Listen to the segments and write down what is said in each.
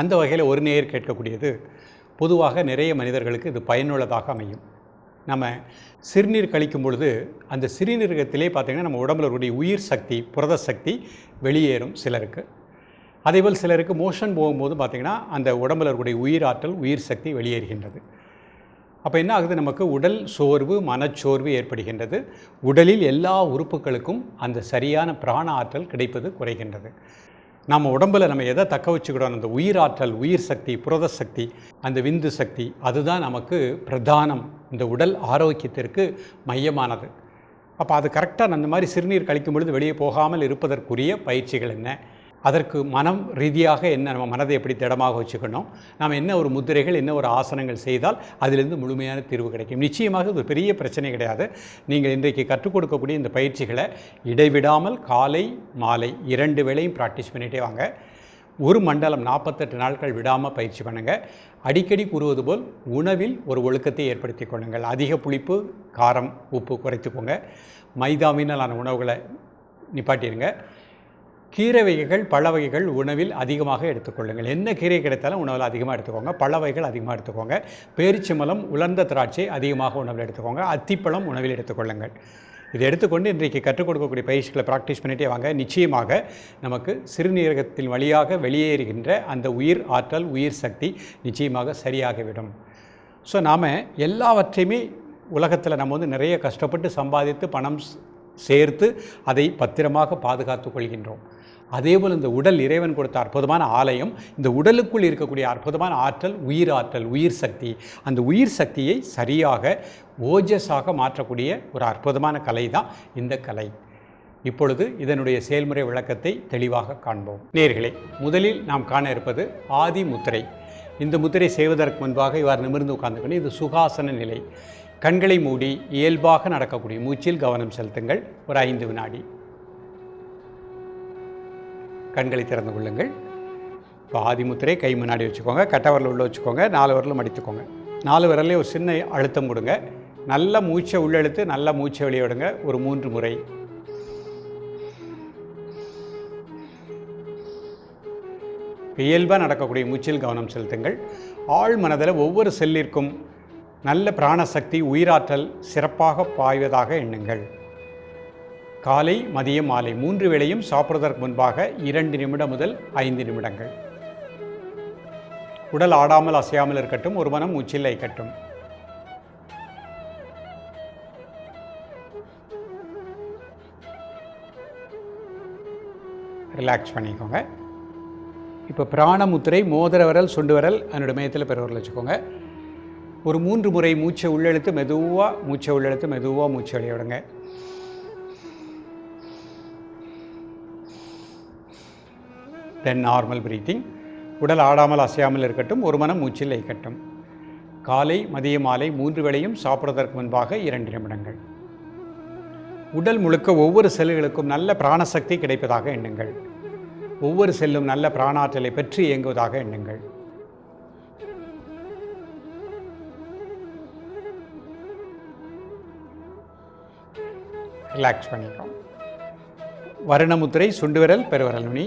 அந்த வகையில் ஒரு நேயர் கேட்கக்கூடியது பொதுவாக நிறைய மனிதர்களுக்கு இது பயனுள்ளதாக அமையும். நம்ம சிறுநீர் கழிக்கும் பொழுது அந்த சிறுநீரகத்திலே பார்த்திங்கன்னா நம்ம உடம்புல உயிர் சக்தி புரத சக்தி வெளியேறும் சிலருக்கு. அதேபோல் சிலருக்கு மோஷன் போகும்போது பார்த்திங்கன்னா அந்த உடம்புல இருக்கக்கூடிய உயிர் ஆற்றல் உயிர் சக்தி வெளியேறுகின்றது. அப்போ என்ன ஆகுது? நமக்கு உடல் சோர்வு மனச்சோர்வு ஏற்படுகின்றது. உடலில் எல்லா உறுப்புகளுக்கும் அந்த சரியான பிராண ஆற்றல் கிடைப்பது குறைகின்றது. நம்ம உடம்பில் நம்ம எதை தக்க வச்சுக்கிடணும் அந்த உயிர் ஆற்றல் உயிர் சக்தி புரத சக்தி அந்த விந்து சக்தி அதுதான் நமக்கு பிரதானம். இந்த உடல் ஆரோக்கியத்திற்கு மையமானது. அப்போ அது கரெக்டாக அந்த மாதிரி சிறுநீர் கழிக்கும் பொழுது வெளியே போகாமல் இருப்பதற்குரிய பயிற்சிகள் என்ன? அதற்கு மனம் ரீதியாக என்ன நம்ம மனதை எப்படி திடமாக வச்சுக்கணும் நாம் என்ன ஒரு முத்திரைகள் என்ன ஒரு ஆசனங்கள் செய்தால் அதிலிருந்து முழுமையான தீர்வு கிடைக்கும். நிச்சயமாக இது ஒரு பெரிய பிரச்சனை கிடையாது. நீங்கள் இன்றைக்கு கற்றுக் கொடுக்கக்கூடிய இந்த பயிற்சிகளை இடைவிடாமல் காலை மாலை இரண்டு வேளையும் ப்ராக்டிஸ் பண்ணிகிட்டே வாங்க. ஒரு மண்டலம் நாற்பத்தெட்டு நாட்கள் விடாமல் பயிற்சி பண்ணுங்கள் அடிக்கடி கூறுவது போல் உணவில் ஒரு ஒழுக்கத்தை ஏற்படுத்தி கொள்ளுங்கள். அதிக புளிப்பு காரம் உப்பு குறைத்துக்கோங்க. மைதாவினாலான உணவுகளை நிப்பாட்டிடுங்க. கீரை வகைகள் பழ வகைகள் உணவில் அதிகமாக எடுத்துக்கொள்ளுங்கள். என்ன கீரை கிடைத்தாலும் உணவில் அதிகமாக எடுத்துக்கோங்க. பழ வகைகள் அதிகமாக எடுத்துக்கோங்க. பேரிச்சம்பழம் உலர்ந்த திராட்சை அதிகமாக உணவில் எடுத்துக்கோங்க. அத்திப்பழம் உணவில் எடுத்துக்கொள்ளுங்கள். இதை எடுத்துக்கொண்டு இன்றைக்கு கற்றுக் கொடுக்கக்கூடிய பயிற்சிகளை ப்ராக்டிஸ் பண்ணிகிட்டே வாங்க. நிச்சயமாக நமக்கு சிறுநீரகத்தின் வழியாக வெளியேறுகின்ற அந்த உயிர் ஆற்றல் உயிர் சக்தி நிச்சயமாக சரியாகிவிடும். ஸோ நாம் எல்லாவற்றையுமே உலகத்தில் நம்ம வந்து நிறைய கஷ்டப்பட்டு சம்பாதித்து பணம் சேர்த்து அதை பத்திரமாக பாதுகாத்து கொள்கின்றோம். அதேபோல் இந்த உடல் இறைவன் கொடுத்த அற்புதமான ஆலயம் இந்த உடலுக்குள் இருக்கக்கூடிய அற்புதமான ஆற்றல் உயிர் ஆற்றல் உயிர் சக்தி. அந்த உயிர் சக்தியை சரியாக ஓஜஸாக மாற்றக்கூடிய ஒரு அற்புதமான கலை தான் இந்த கலை. இப்பொழுது இதனுடைய செயல்முறை விளக்கத்தை தெளிவாக காண்போம். நேர்களே முதலில் நாம் காண இருப்பது ஆதி முத்திரை. இந்த முத்திரை செய்வதற்கு முன்பாக இவ்வாறு நிமிர்ந்து உட்கார்ந்துக்கணும் இது சுகாசன நிலை. கண்களை மூடி இயல்பாக நடக்கக்கூடிய மூச்சில் கவனம் செலுத்துங்கள். ஒரு ஐந்து வினாடி. கண்களை திறந்து கொள்ளுங்கள். பாதி முத்திரையை கை முன்னாடி வச்சுக்கோங்க. கட்டவரில் உள்ளே வச்சுக்கோங்க. நாலு விரலும் அடித்துக்கோங்க. நாலு விரல்லே ஒரு சின்ன அழுத்தம் கொடுங்க நல்ல மூச்சை உள்ளெழுத்து நல்ல மூச்சை வெளியே விடுங்க. ஒரு மூன்று முறை. இயல்பாக நடக்கக்கூடிய மூச்சில் கவனம் செலுத்துங்கள். ஆழ் மனதில் ஒவ்வொரு செல்லிற்கும் நல்ல பிராணசக்தி உயிராற்றல் சிறப்பாக பாய்வதாக எண்ணுங்கள். காலை மதியம் மாலை மூன்று வேளையும் சாப்பிட்றதற்கு முன்பாக இரண்டு நிமிடம் முதல் ஐந்து நிமிடங்கள். உடல் ஆடாமல் அசையாமல் இருக்கட்டும் ஒரு மனம் மூச்சில் ஐக்கட்டும். ரிலாக்ஸ் பண்ணிக்கோங்க. இப்போ பிராணமுத்திரை மோதிர விரல் சுண்டு விரல் அதனோட மையத்தில் பெருவரல் வச்சுக்கோங்க. ஒரு மூன்று முறை மூச்சை உள்ளெழுத்து மெதுவாக மூச்சை உள்ளெழுத்து மெதுவாக மூச்சை வெளியே தென் நார்மல் பிரீத்திங் உடல் ஆடாமல் அசையாமல் இருக்கட்டும் ஒரு மனம் மூச்சில் இருக்கட்டும் காலை மதிய மாலை மூன்று வேளையும் சாப்பிடுவதற்கு முன்பாக இரண்டு நிமிடங்கள். உடல் முழுக்க ஒவ்வொரு செல்லுகளுக்கும் நல்ல பிராணசக்தி கிடைப்பதாக எண்ணுங்கள். ஒவ்வொரு செல்லும் நல்ல பிராணாற்றலை பெற்று இயங்குவதாக எண்ணுங்கள். ரிலாக்ஸ் பண்ணிக்கிறோம் வருணமுத்திரை சுண்டுவிரல் பெருவரல் நுனி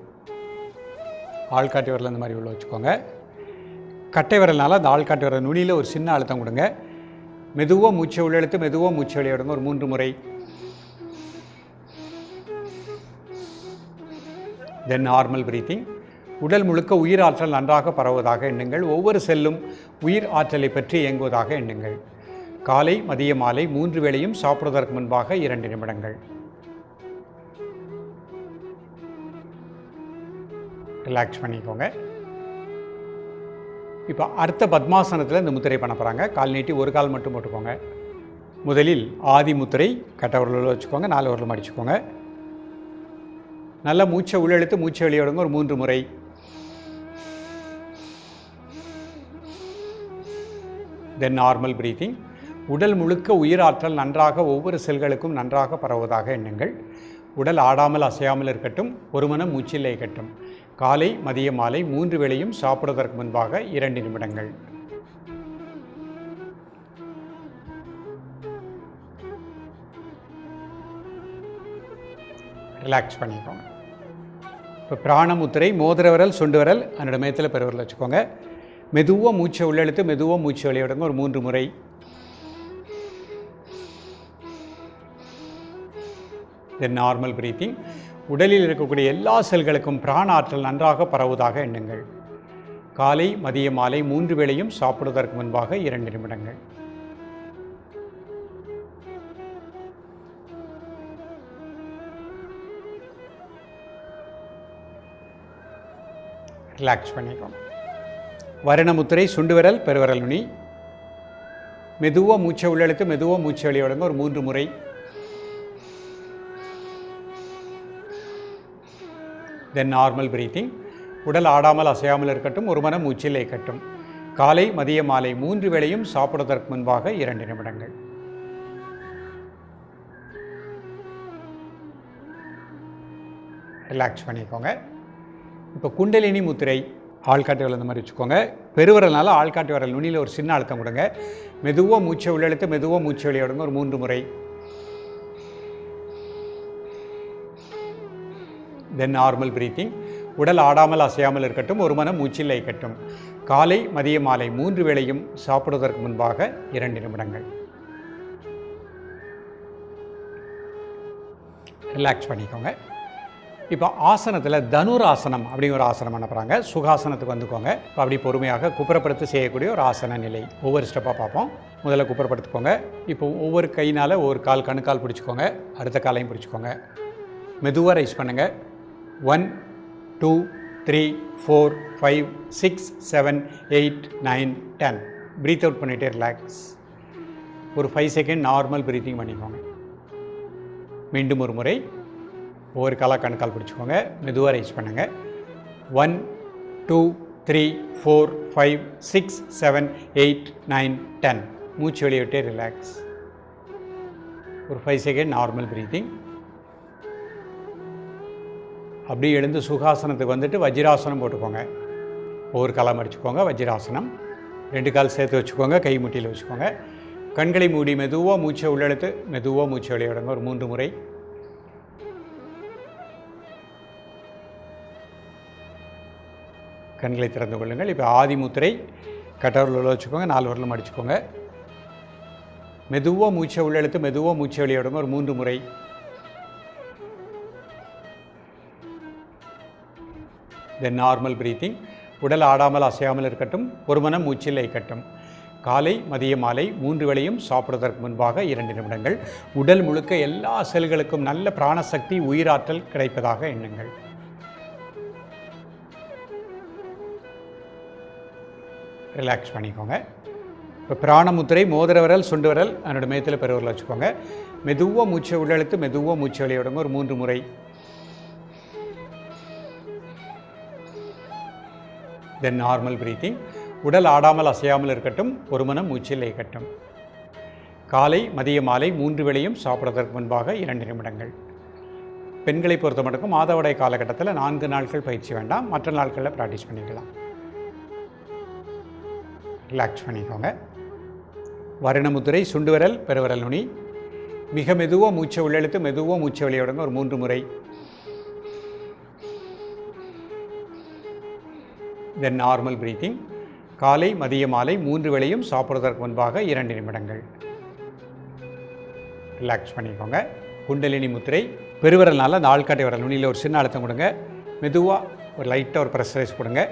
ஆள்காட்டி விரல் இந்த மாதிரி உள்ள வச்சுக்கோங்க. கட்டை விரல்னால அந்த ஆள்காட்டி விரல் நுனியில் ஒரு சின்ன அழுத்தம் கொடுங்க. மெதுவாக மூச்சை உள்ளெழுத்து மெதுவாக மூச்சை வெளியிடுங்க ஒரு மூன்று முறை. தென் நார்மல் பிரீத்திங் உடல் முழுக்க உயிர் ஆற்றல் நன்றாக பரவுவதாக எண்ணுங்கள். ஒவ்வொரு செல்லும் உயிர் ஆற்றலை பற்றி இயங்குவதாக எண்ணுங்கள். காலை மதிய மாலை மூன்று வேளையும் சாப்பிடுவதற்கு முன்பாக இரண்டு நிமிடங்கள். ரிலாக்ஸ் பண்ணிக்கோங்க. இப்போ அடுத்த பத்மாசனத்தில் இந்த முத்திரை பண்ண போகிறாங்க கால் நீட்டி ஒரு கால் மட்டும் போட்டுக்கோங்க. முதலில் ஆதி முத்திரை கட்டவரில் வச்சுக்கோங்க. நாலு வரலும் அடிச்சுக்கோங்க. நல்லா மூச்சை உள்ளெழுத்து மூச்சை வெளியே ஒரு மூன்று முறை. தென் நார்மல் பிரீத்திங் உடல் முழுக்க உயிராற்றல் நன்றாக ஒவ்வொரு செல்களுக்கும் நன்றாக பரவுவதாக எண்ணுங்கள். உடல் ஆடாமல் அசையாமல் இருக்கட்டும். ஒரு மனம் மூச்சில் இருக்கட்டும் காலை மதிய மாலை மூன்று வேளையும் சாப்பிடுவதற்கு முன்பாக இரண்டு நிமிடங்கள். ரிலாக்ஸ் பண்ணிக்கோங்க. இப்போ பிராணமுத்திரை மோதிர விரல் சுண்டு விரல் அதனோட மேத்தில் பெருவரில் வச்சுக்கோங்க. மெதுவாக மூச்சை உள்ளெழுத்து மெதுவாக மூச்சை வெளியிடுங்க ஒரு மூன்று முறை. தென் நார்மல் ப்ரீத்திங் உடலில் இருக்கக்கூடிய எல்லா செல்களுக்கும் பிராண ஆற்றல் நன்றாக பரவுவதாக எண்ணுங்கள். காலை மதிய மாலை மூன்று வேளையும் சாப்பிடுவதற்கு முன்பாக இரண்டு நிமிடங்கள். ரிலாக்ஸ் பண்ணிக்கோங்க. வருணமுத்திரை சுண்டு விரல் பெருவரல் நுனி. மெதுவாக மூச்சை உள்ளெழுத்து மெதுவாக மூச்சை வெளியே விடுங்க ஒரு மூன்று முறை தென் நார்மல் பிரீத்திங் உடல் ஆடாமல் அசையாமல் இருக்கட்டும் ஒரு மனம் மூச்சில் இயக்கட்டும். காலை மதிய மாலை மூன்று வேளையும் சாப்பிடுவதற்கு முன்பாக இரண்டு நிமிடங்கள். ரிலாக்ஸ் பண்ணிக்கோங்க. இப்போ குண்டலினி முத்திரை ஆள்காட்டி விரல் இந்த மாதிரி வச்சுக்கோங்க. பெருவிரல்னால ஆள்காட்டி வரல் நுனியில் ஒரு சின்ன அழுத்தம் கொடுங்க. மெதுவாக மூச்சை உள்ளெழுத்து மெதுவாக மூச்சை வெளியே விடுங்க. ஒரு மூன்று முறை. தென் நார்மல் பிரீத்திங் உடல் ஆடாமல் அசையாமல் இருக்கட்டும் ஒரு மனம் மூச்சில் இருக்கட்டும் காலை மதிய மாலை மூன்று வேளையும் சாப்பிடுவதற்கு முன்பாக இரண்டு நிமிடங்கள். ரிலாக்ஸ் பண்ணிக்கோங்க. இப்போ ஆசனத்தில் தனுர் ஆசனம் அப்படிங்கிற ஒரு ஆசனம் அனுப்புகிறாங்க சுகாசனத்துக்கு வந்துக்கோங்க. இப்போ அப்படி பொறுமையாக குப்புறப்படுத்து செய்யக்கூடிய ஒரு ஆசன நிலை. ஒவ்வொரு ஸ்டெப்பாக பார்ப்போம். முதல்ல குப்புறப்படுத்துக்கோங்க. இப்போ ஒவ்வொரு கையினால் ஒவ்வொரு கால் கணுக்கால் பிடிச்சிக்கோங்க. அடுத்த காலையும் பிடிச்சிக்கோங்க. மெதுவாக ரைஸ் பண்ணுங்கள் one two three four five six seven eight nine ten. Breathe out பண்ணிகிட்டே ரிலாக்ஸ் ஒரு ஃபைவ் செகண்ட் நார்மல் ப்ரீத்திங் பண்ணிக்கோங்க. மீண்டும் ஒரு முறை ஒவ்வொரு காலாக கணக்கால் பிடிச்சிக்கோங்க. மெதுவாக ரைஸ் பண்ணுங்கள் one two three four five six seven eight nine ten. மூச்சு வெளியிட்டே ரிலாக்ஸ் ஒரு ஃபைவ் செகண்ட் நார்மல் ப்ரீத்திங் அப்படியே எழுந்து சுகாசனத்துக்கு வந்துட்டு வஜ்ராசனம் போட்டுக்கோங்க. ஒவ்வொரு காலம் அடிச்சுக்கோங்க வஜ்ராசனம். ரெண்டு கால் சேர்த்து வச்சுக்கோங்க கை முட்டியில் வச்சுக்கோங்க. கண்களை மூடி மெதுவாக மூச்சை உள்ளெழுத்து மெதுவாக மூச்சை வெளியே ஒரு மூன்று முறை. கண்களை திறந்து கொள்ளுங்கள். இப்போ ஆதி முத்திரை கட்டவரில் வச்சுக்கோங்க நாலு வரலும் அடிச்சுக்கோங்க மெதுவாக மூச்சை உள்ளெழுத்து மெதுவாக மூச்சை வெளியே ஒரு மூன்று முறை. தென் நார்மல் பிரீத்திங் உடல் ஆடாமல் அசையாமல் இருக்கட்டும் ஒரு மனம் மூச்சில் இருக்கட்டும் காலை மதிய மாலை மூன்று வேளையும் சாப்பிடுவதற்கு முன்பாக இரண்டு நிமிடங்கள். உடல் முழுக்க எல்லா செல்களுக்கும் நல்ல பிராணசக்தி உயிராற்றல் கிடைப்பதாக எண்ணுங்கள். ரிலாக்ஸ் பண்ணிக்கோங்க. இப்போ பிராணமுத்திரை மோதிர விரல் சுண்டு விரல் அதனோட மேத்தில் பெருவரில் வச்சுக்கோங்க. மெதுவாக மூச்சை உள்ளெழுத்து மெதுவாக மூச்சை வெளியே ஒரு மூன்று முறை தென் நார்மல் பிரீத்திங் உடல் ஆடாமல் அசையாமல் இருக்கட்டும் ஒரு மனம் மூச்சில் இயக்கட்டும். காலை மதிய மாலை மூன்று வேளையும் சாப்பிடுவதற்கு முன்பாக இரண்டு நிமிடங்கள். பெண்களை பொறுத்த மட்டும் மாதவிடாய் காலகட்டத்தில் நான்கு நாட்கள் பயிற்சி வேண்டாம் மற்ற நாட்களில் ப்ராக்டிஸ் பண்ணிக்கலாம். ரிலாக்ஸ் பண்ணிக்கோங்க. வருணமுத்திரை சுண்டுவிரல் பெருவிரல் நுனி. மிக மெதுவாக மூச்சை உள்ளெழுத்து மெதுவாக மூச்சை வெளியே ஒரு மூன்று முறை. தென் நார்மல் பிரீத்திங் காலை மதிய மாலை மூன்று வேளையும் சாப்பிடுவதற்கு முன்பாக இரண்டு நிமிடங்கள். ரிலாக்ஸ் பண்ணிக்கோங்க. குண்டலினி முத்திரை. பெருவிரல்னால அந்த ஆள்காட்டை விரல். நுனியில் ஒரு சின்ன அழுத்தம் கொடுங்க. மெதுவாக ஒரு லைட்டாக ஒரு ப்ரெஷரைஸ் கொடுங்க.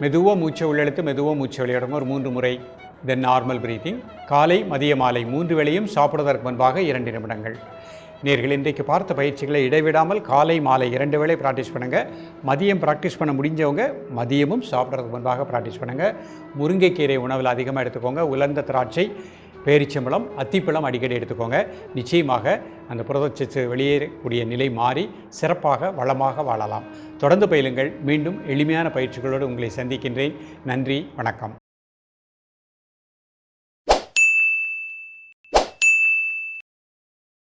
மெதுவாக மூச்சை உள்ளெழுத்து மெதுவாக மூச்சை வெளியிடுங்க. ஒரு மூன்று முறை. தென் நார்மல் பிரீத்திங் காலை மதிய மாலை மூன்று வேளையும் சாப்பிடுவதற்கு முன்பாக இரண்டு நிமிடங்கள். நேர்கள் இன்றைக்கு பார்த்த பயிற்சிகளை இடைவிடாமல் காலை மாலை இரண்டு வேளை ப்ராக்டிஸ் பண்ணுங்கள் மதியம் ப்ராக்டிஸ் பண்ண முடிஞ்சவங்க மதியமும் சாப்பிட்றதுக்கு முன்பாக ப்ராக்டிஸ் பண்ணுங்கள் முருங்கைக்கீரை உணவில் அதிகமாக எடுத்துக்கோங்க. உலர்ந்த திராட்சை பேரிச்சம்பழம் அத்திப்பழம் அடிக்கடி எடுத்துக்கோங்க. நிச்சயமாக அந்த புரதச்சத்து வெளியேறக்கூடிய நிலை மாறி சிறப்பாக வளமாக வாழலாம். தொடர்ந்து பயிலுங்கள். மீண்டும் எளிமையான பயிற்சிகளோடு உங்களை சந்திக்கின்றேன். நன்றி வணக்கம்.